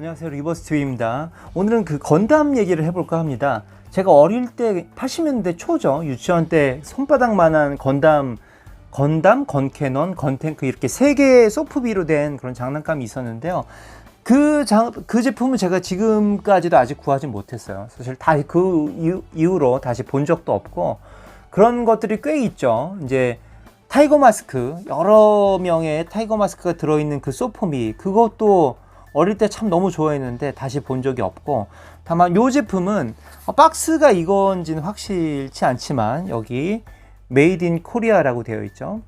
안녕하세요. 리버스트입니다. 오늘은 그 건담 얘기를 해볼까 합니다. 제가 어릴 때 80년대 초죠. 유치원 때 손바닥만한 건담 건담, 건캐논, 건탱크 이렇게 세 개의 소프비로 된 그런 장난감이 있었는데요. 그, 장, 그 제품은 제가 지금까지도 아직 구하지 못했어요. 사실 다 그 이후, 이후로 다시 본 적도 없고 그런 것들이 꽤 있죠. 이제 타이거 마스크 여러 명의 타이거 마스크가 들어있는 그 소포미 그것도 어릴 때 참 너무 좋아했는데 다시 본 적이 없고 다만 이 제품은 어, 박스가 이건지는 확실치 않지만 여기 메이드 인 코리아라고 되어 있죠.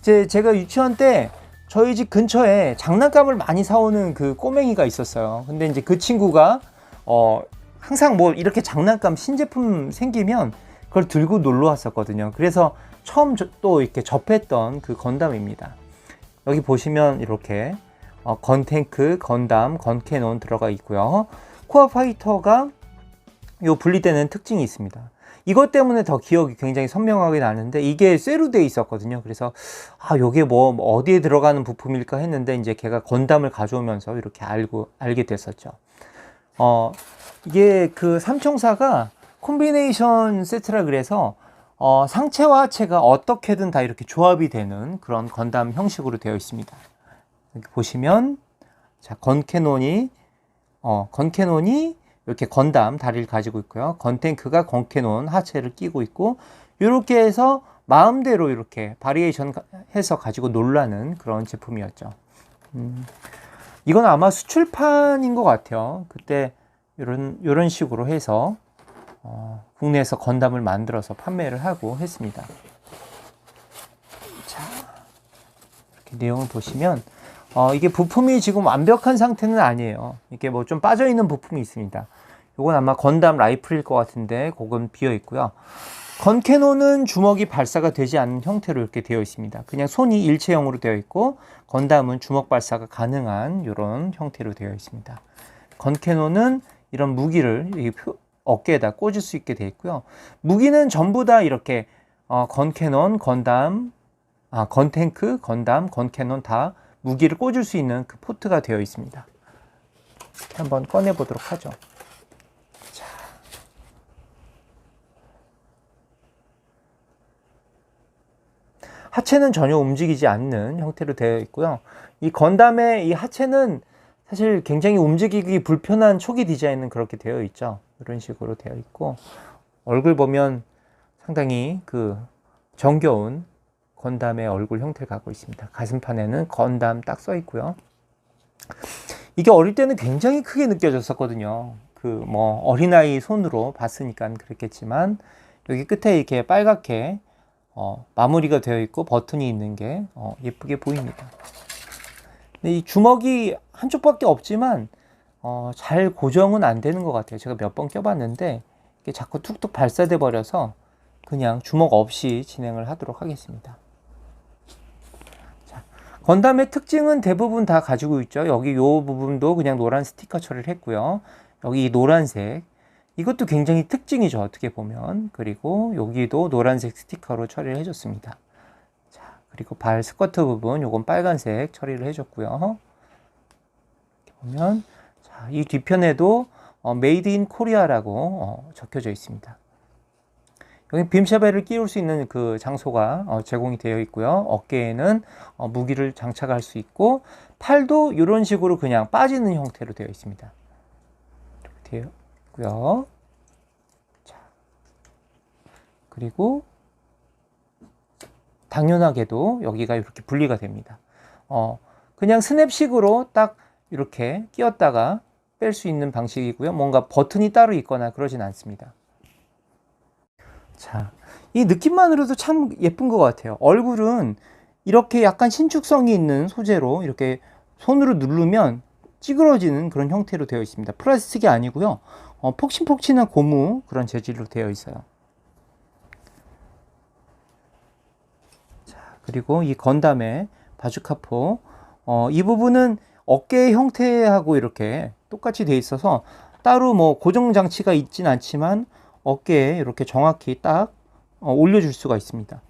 이제 제가 유치원 때 저희 집 근처에 장난감을 많이 사오는 그 꼬맹이가 있었어요. 근데 이제 그 친구가 어 항상 뭐 이렇게 장난감 신제품 생기면 그걸 들고 놀러 왔었거든요. 그래서 처음 저- 또 이렇게 접했던 그 건담입니다. 여기 보시면 이렇게 어, 건탱크, 건담, 건캐논 들어가 있고요. 코어 파이터가 요 분리되는 특징이 있습니다. 이것 때문에 더 기억이 굉장히 선명하게 나는데 이게 쇠로 돼 있었거든요. 그래서 아 요게 뭐 어디에 들어가는 부품일까 했는데 이제 걔가 건담을 가져오면서 이렇게 알고 알게 됐었죠. 어 이게 그 삼총사가 콤비네이션 세트라 그래서 어, 상체와 하체가 어떻게든 다 이렇게 조합이 되는 그런 건담 형식으로 되어 있습니다. 여기 보시면 자 건캐논이 어 건캐논이 이렇게 건담 다리를 가지고 있고요. 건탱크가 건캐논 하체를 끼고 있고 이렇게 해서 마음대로 이렇게 바리에이션 가- 해서 가지고 놀라는 그런 제품이었죠. 음, 이건 아마 수출판인 것 같아요. 그때 이런 이런 식으로 해서 어, 국내에서 건담을 만들어서 판매를 하고 했습니다. 자 이렇게 내용을 보시면 어, 이게 부품이 지금 완벽한 상태는 아니에요. 이게 뭐 좀 빠져 있는 부품이 있습니다. 이건 아마 건담 라이플일 것 같은데 그건 비어 있고요. 건캐논은 주먹이 발사가 되지 않는 형태로 이렇게 되어 있습니다. 그냥 손이 일체형으로 되어 있고 건담은 주먹 발사가 가능한 이런 형태로 되어 있습니다. 건캐논은 이런 무기를 어깨에다 꽂을 수 있게 되어 있고요. 무기는 전부 다 이렇게 어, 건캐논, 건담, 아, 건탱크, 건담, 건캐논 다 무기를 꽂을 수 있는 그 포트가 되어 있습니다. 한번 꺼내 보도록 하죠. 자. 하체는 전혀 움직이지 않는 형태로 되어 있고요. 이 건담의 이 하체는 사실 굉장히 움직이기 불편한 초기 디자인은 그렇게 되어 있죠. 이런 식으로 되어 있고 얼굴 보면 상당히 그 정겨운 건담의 얼굴 형태를 갖고 있습니다. 가슴판에는 건담 딱 써 있고요. 이게 어릴 때는 굉장히 크게 느껴졌었거든요. 그 뭐 어린아이 손으로 봤으니까 그랬겠지만 여기 끝에 이렇게 빨갛게 어, 마무리가 되어 있고 버튼이 있는 게 어, 예쁘게 보입니다. 근데 이 주먹이 한쪽밖에 없지만 어, 잘 고정은 안 되는 것 같아요. 제가 몇 번 껴봤는데 이게 자꾸 툭툭 발사돼 버려서 그냥 주먹 없이 진행을 하도록 하겠습니다. 자, 건담의 특징은 대부분 다 가지고 있죠. 여기 요 부분도 그냥 노란 스티커 처리를 했고요. 여기 이 노란색 이것도 굉장히 특징이죠. 어떻게 보면 그리고 여기도 노란색 스티커로 처리를 해줬습니다. 자 그리고 발 스커트 부분 요건 빨간색 처리를 해줬고요. 보면 자, 이 뒤편에도 어, 인 코리아라고 어, 적혀져 있습니다. 여기 빔샤벨을 끼울 수 있는 그 장소가 어, 제공이 되어 있고요. 어깨에는 어, 무기를 장착할 수 있고 팔도 이런 식으로 그냥 빠지는 형태로 되어 있습니다. 이렇게 되어 있고요. 자, 그리고 당연하게도 여기가 이렇게 분리가 됩니다. 어, 그냥 스냅식으로 딱 이렇게 끼웠다가 뺄 수 있는 방식이고요. 뭔가 버튼이 따로 있거나 그러진 않습니다. 자, 이 느낌만으로도 참 예쁜 것 같아요. 얼굴은 이렇게 약간 신축성이 있는 소재로 이렇게 손으로 누르면 찌그러지는 그런 형태로 되어 있습니다. 플라스틱이 아니고요. 어, 폭신폭신한 고무 그런 재질로 되어 있어요. 자, 그리고 이 건담의 바주카포 어, 이 부분은 어깨 형태하고 이렇게 똑같이 되어 있어서 따로 뭐 고정 장치가 있진 않지만 어깨에 이렇게 정확히 딱 어, 올려줄 수가 있습니다.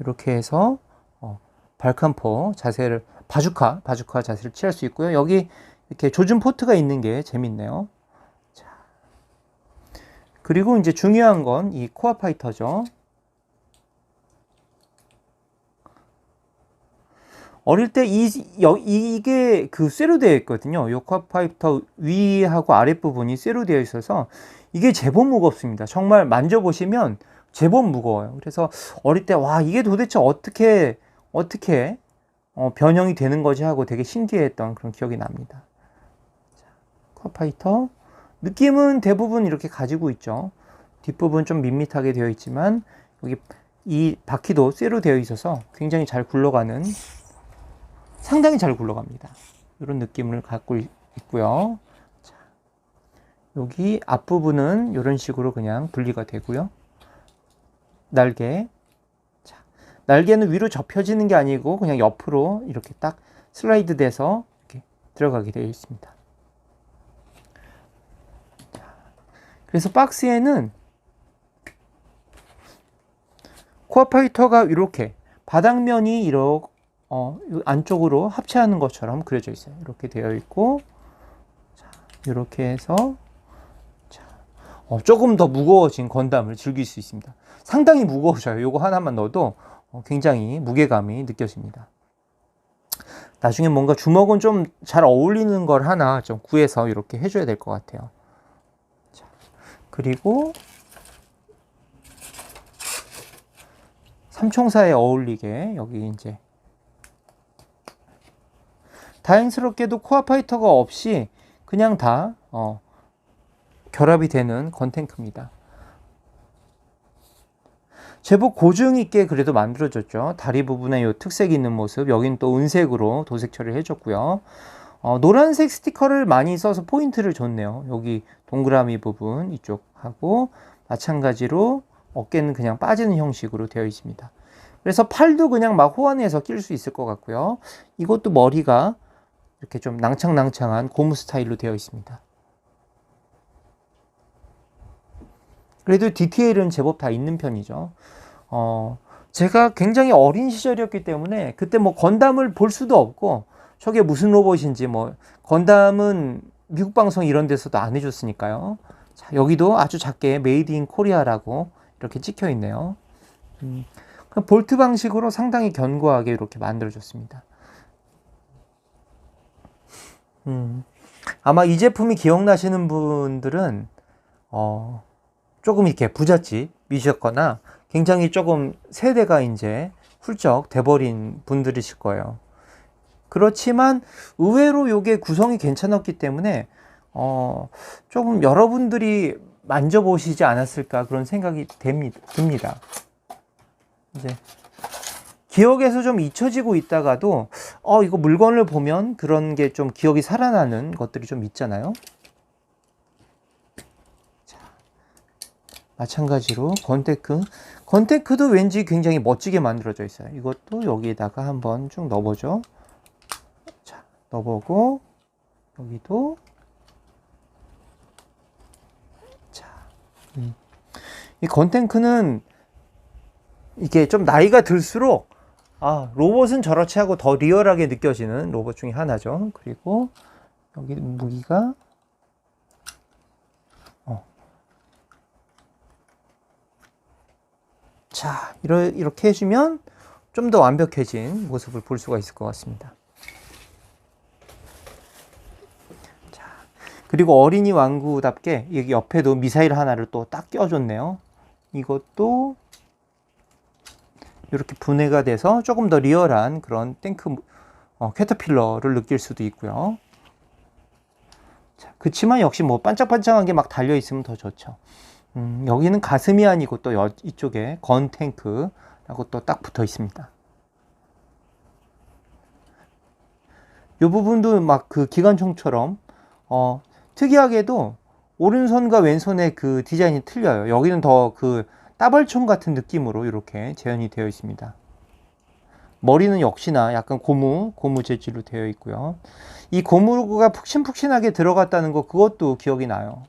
이렇게 해서 어, 발칸포 자세를 바주카 바주카 자세를 취할 수 있고요. 여기 이렇게 조준 포트가 있는 게 재밌네요. 자. 그리고 이제 중요한 건 이 코어 파이터죠. 어릴 때 이, 이게 그 쇠로 되어 있거든요. 요 코어 파이터 위하고 아랫부분이 쇠로 되어 있어서 이게 제법 무겁습니다. 정말 만져보시면 제법 무거워요. 그래서 어릴 때 와 이게 도대체 어떻게 어떻게 어, 변형이 되는 거지 하고 되게 신기했던 그런 기억이 납니다. 커파이터 느낌은 대부분 이렇게 가지고 있죠. 뒷부분 좀 밋밋하게 되어 있지만 여기 이 바퀴도 쇠로 되어 있어서 굉장히 잘 굴러가는 상당히 잘 굴러갑니다. 이런 느낌을 갖고 있고요. 자, 여기 앞부분은 이런 식으로 그냥 분리가 되고요. 날개 자, 날개는 위로 접혀지는 게 아니고 그냥 옆으로 이렇게 딱 슬라이드 돼서 이렇게 들어가게 되어 있습니다. 그래서 박스에는 코어 파이터가 이렇게 바닥면이 이렇게 어, 안쪽으로 합체하는 것처럼 그려져 있어요. 이렇게 되어 있고 자, 이렇게 해서 자, 어, 조금 더 무거워진 건담을 즐길 수 있습니다. 상당히 무거워져요. 요거 하나만 넣어도 어, 굉장히 무게감이 느껴집니다. 나중에 뭔가 주먹은 좀 잘 어울리는 걸 하나 좀 구해서 이렇게 해줘야 될 것 같아요. 자, 그리고 삼총사에 어울리게 여기 이제 다행스럽게도 코어 파이터가 없이 그냥 다 어, 결합이 되는 건탱크입니다. 제법 고증 있게 그래도 만들어졌죠. 다리 부분에 이 특색 있는 모습, 여긴 또 은색으로 도색 처리를 해줬고요. 어, 노란색 스티커를 많이 써서 포인트를 줬네요. 여기 동그라미 부분 이쪽하고 마찬가지로 어깨는 그냥 빠지는 형식으로 되어 있습니다. 그래서 팔도 그냥 막 호환해서 낄 수 있을 것 같고요. 이것도 머리가 이렇게 좀 낭창낭창한 고무 스타일로 되어 있습니다. 그래도 디테일은 제법 다 있는 편이죠. 어, 제가 굉장히 어린 시절이었기 때문에 그때 뭐 건담을 볼 수도 없고 저게 무슨 로봇인지 뭐 건담은 미국 방송 이런 데서도 안 해줬으니까요. 자, 여기도 아주 작게 메이드 인 코리아라고 이렇게 찍혀 있네요. 음, 볼트 방식으로 상당히 견고하게 이렇게 만들어졌습니다. 음, 아마 이 제품이 기억나시는 분들은 어, 조금 이렇게 부잣집이셨거나 굉장히 조금 세대가 이제 훌쩍 돼버린 분들이실 거예요. 그렇지만 의외로 이게 구성이 괜찮았기 때문에 어, 조금 여러분들이 만져보시지 않았을까 그런 생각이 됩니다, 듭니다. 이제 기억에서 좀 잊혀지고 있다가도 어 이거 물건을 보면 그런 게 좀 기억이 살아나는 것들이 좀 있잖아요. 마찬가지로 건테크 건테크도 왠지 굉장히 멋지게 만들어져 있어요 이것도 여기에다가 한번 쭉 넣어보죠 자 넣어보고 여기도 자, 음. 이 건탱크는 이게 좀 나이가 들수록 아 로봇은 저렇지 하고 더 리얼하게 느껴지는 로봇 중에 하나죠 그리고 여기 무기가 자, 이렇게 해주면 좀 더 완벽해진 모습을 볼 수가 있을 것 같습니다. 자, 그리고 어린이 왕구답게 여기 옆에도 미사일 하나를 또딱 껴줬네요. 이것도 이렇게 분해가 돼서 조금 더 리얼한 그런 탱크 어, 캐터필러를 느낄 수도 있고요. 자, 그치만 역시 뭐 반짝반짝한 게 막 달려 있으면 더 좋죠. 음, 여기는 가슴이 아니고 또 여, 이쪽에 건 탱크라고 또 딱 붙어 있습니다. 이 부분도 막 그 기관총처럼 어, 특이하게도 오른손과 왼손의 그 디자인이 틀려요. 여기는 더그 따발총 같은 느낌으로 이렇게 재현이 되어 있습니다. 머리는 역시나 약간 고무, 고무 재질로 되어 있고요. 이 고무가 푹신푹신하게 들어갔다는 거 그것도 기억이 나요.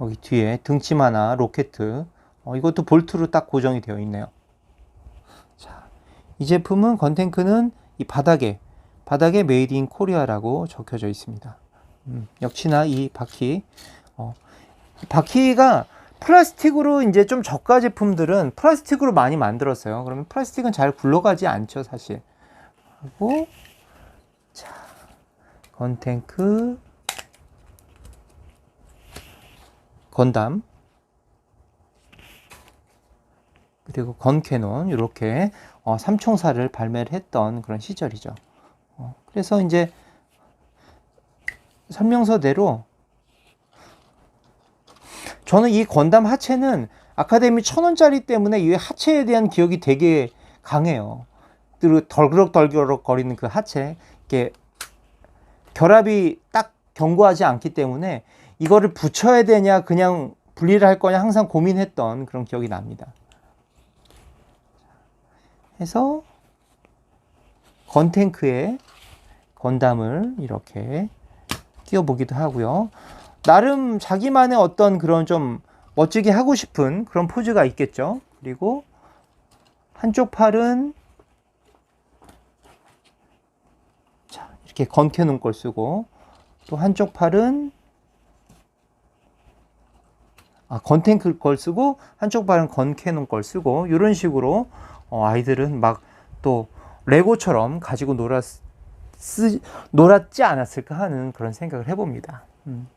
여기 뒤에 등침 하나 로켓 어, 이것도 볼트로 딱 고정이 되어 있네요 이 제품은 건탱크는 이 바닥에 바닥에 메이드 인 코리아라고 적혀져 있습니다. 음, 역시나 이 바퀴 어, 바퀴가 플라스틱으로 이제 좀 저가 제품들은 플라스틱으로 많이 만들었어요. 그러면 플라스틱은 잘 굴러가지 않죠, 사실. 하고 자 건탱크 건담 그리고 건캐논 이렇게 어, 삼총사를 발매를 했던 그런 시절이죠. 어, 그래서 이제 설명서대로 저는 이 건담 하체는 아카데미 천 원짜리 때문에 이 하체에 대한 기억이 되게 강해요. 덜그럭덜그럭 거리는 그 하체, 이게 결합이 딱 견고하지 않기 때문에 이거를 붙여야 되냐, 그냥 분리를 할 거냐 항상 고민했던 그런 기억이 납니다. 해서 건탱크에 건담을 이렇게 끼워보기도 하고요. 나름 자기만의 어떤 그런 좀 멋지게 하고 싶은 그런 포즈가 있겠죠. 그리고 한쪽 팔은 자, 이렇게 건캐놓은 걸 쓰고 또 한쪽 팔은 아, 건탱크 걸 쓰고 한쪽 팔은 건캐논 걸 쓰고 이런 식으로 어, 아이들은 막 또 레고처럼 가지고 놀았 쓰, 놀았지 않았을까 하는 그런 생각을 해봅니다. 음.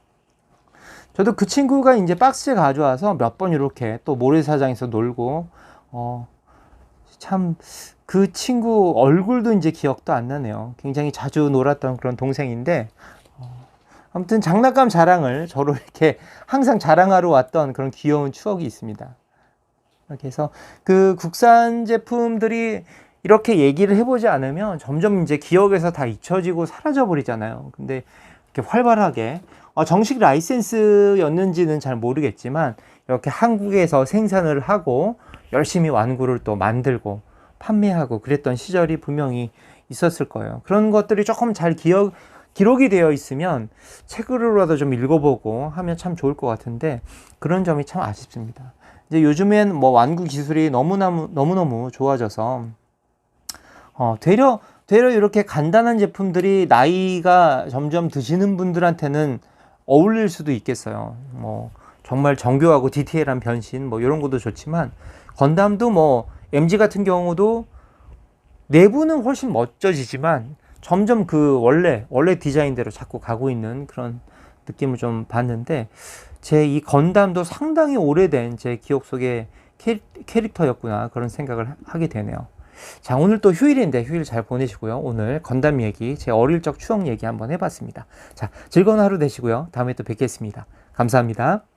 저도 그 친구가 이제 박스에 가져와서 몇 번 이렇게 또 모래사장에서 놀고 어, 참 그 친구 얼굴도 이제 기억도 안 나네요. 굉장히 자주 놀았던 그런 동생인데 어, 아무튼 장난감 자랑을 저로 이렇게 항상 자랑하러 왔던 그런 귀여운 추억이 있습니다. 이렇게 해서 그 국산 제품들이 이렇게 얘기를 해보지 않으면 점점 이제 기억에서 다 잊혀지고 사라져 버리잖아요. 근데 이렇게 활발하게 어, 정식 라이센스였는지는 잘 모르겠지만 이렇게 한국에서 생산을 하고 열심히 완구를 또 만들고 판매하고 그랬던 시절이 분명히 있었을 거예요. 그런 것들이 조금 잘 기억 기록이 되어 있으면 책으로라도 좀 읽어보고 하면 참 좋을 것 같은데 그런 점이 참 아쉽습니다. 이제 요즘엔 뭐 완구 기술이 너무너무 너무너무 좋아져서 어, 되려 되려 이렇게 간단한 제품들이 나이가 점점 드시는 분들한테는 어울릴 수도 있겠어요. 뭐 정말 정교하고 디테일한 변신 뭐 이런 것도 좋지만 건담도 뭐 MG 같은 경우도 내부는 훨씬 멋져지지만 점점 그 원래 원래 디자인대로 자꾸 가고 있는 그런 느낌을 좀 봤는데 제 이 건담도 상당히 오래된 제 기억 속의 캐릭터였구나 그런 생각을 하게 되네요. 자, 오늘 또 휴일인데 휴일 잘 보내시고요. 오늘 건담 얘기, 제 어릴 적 추억 얘기 한번 해봤습니다. 자, 즐거운 하루 되시고요. 다음에 또 뵙겠습니다. 감사합니다.